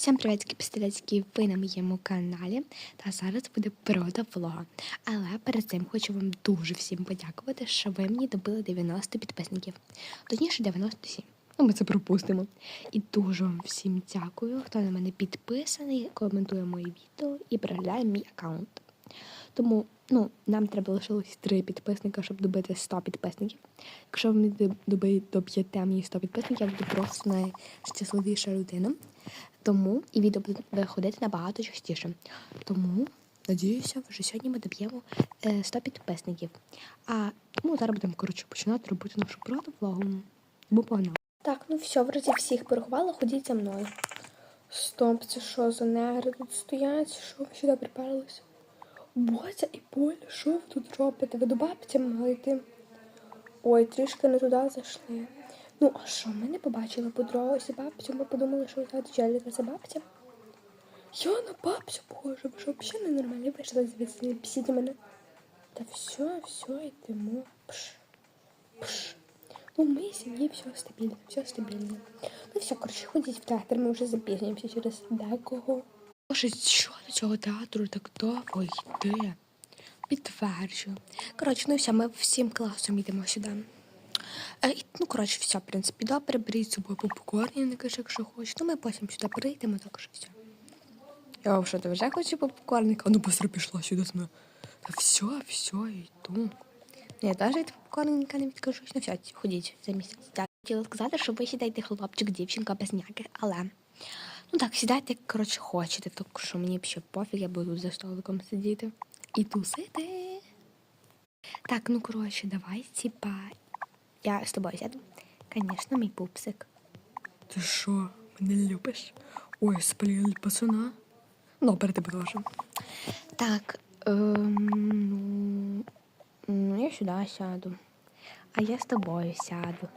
Всім привітки, пістолетські, ви на моєму каналі. Та зараз буде прода влога. Але перед цим хочу вам дуже всім подякувати, що ви мені добили 90 підписників. Точніше, 97. Ну, ми це пропустимо. І дуже вам всім дякую, хто на мене підписаний, коментує мої відео і переглядає мій аккаунт. Тому ну, нам треба лишилось 3 підписника, щоб добити 100 підписників. Якщо ви мені добите до 5 мені 100 підписників, я буду просто найщасливіша людина. Тому і відео буде виходити набагато частіше. Тому, надіюся, вже сьогодні ми доб'ємо е, 100 підписників. А тому зараз будемо коротше починати робити нашу правду влогу. Бо погнали. Так, ну все, вроді всіх порахувала, ходіть за мною. Стоп, це що за негри тут стоять? Що ви сюди приперлися? Боця і Поля, що ви тут робите? Ви до бабці мали йти? Ой, трішки не туди зайшли. Ну, а що, ми не побачили по дорозі бабцю, ми подумали, що та Джеліка це бабця. Я на бабцю, боже, ви що взагалі ненормальні вийшли звідси, не бісіть мене. Та все, все, йдемо. Пш, пш. Ну, в моїй сім'ї все стабільно, все стабільно. Ну все, коротше, ходіть в театр, ми вже запізнюємося через декого. Боже, що до цього театру так довго йти? Підтверджую. Коротше, ну все, ми всім класом йдемо сюди. Е, ну, коротше, все, в принципі, добре, беріть з собою попкорн, не кажи, якщо хочете. Ми потім сюди прийдемо, так що все. Я що, ти вже хочу попкорника? А Ну, быстро пішла сюди з мною. Та все, все, йду. Ну, Я теж від попкорника не відкажусь. Ну все, ходіть за місяць. Так, хотіла сказати, що ви сідайте хлопчик, дівчинка без ніяких, але. Ну так, сідайте, коротше, хочете, так що мені ще пофіг, я буду за столиком сидіти. І тусити. Так, ну коротше, давай, типа. Я з тобою сяду. Звісно, мій пупсик. Ти що, мене любиш? Ой, спалили пацана. Ну, перед тебе теж. Так, ем, ну, я сюди сяду. А я з тобою сяду.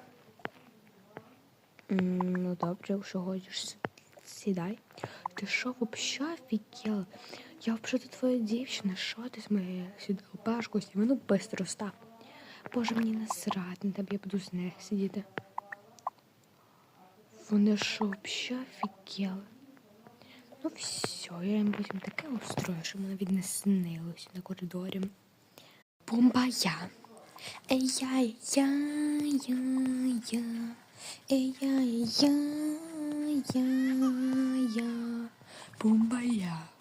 Ну, добре, якщо хочеш, сідай. Ти що, взагалі офігела? Я взагалі твоя дівчина, що ти з моєю сюди опашку сніми? Ну, бистро став. Боже, мені насрати на тебе, я буду з нею сидіти. Вони що, взагалі офігели? Ну все, я їм потім таке устрою, що мене навіть не снилося на коридорі. Бомбая. Ей я я я я Ей я я я я Бомбая.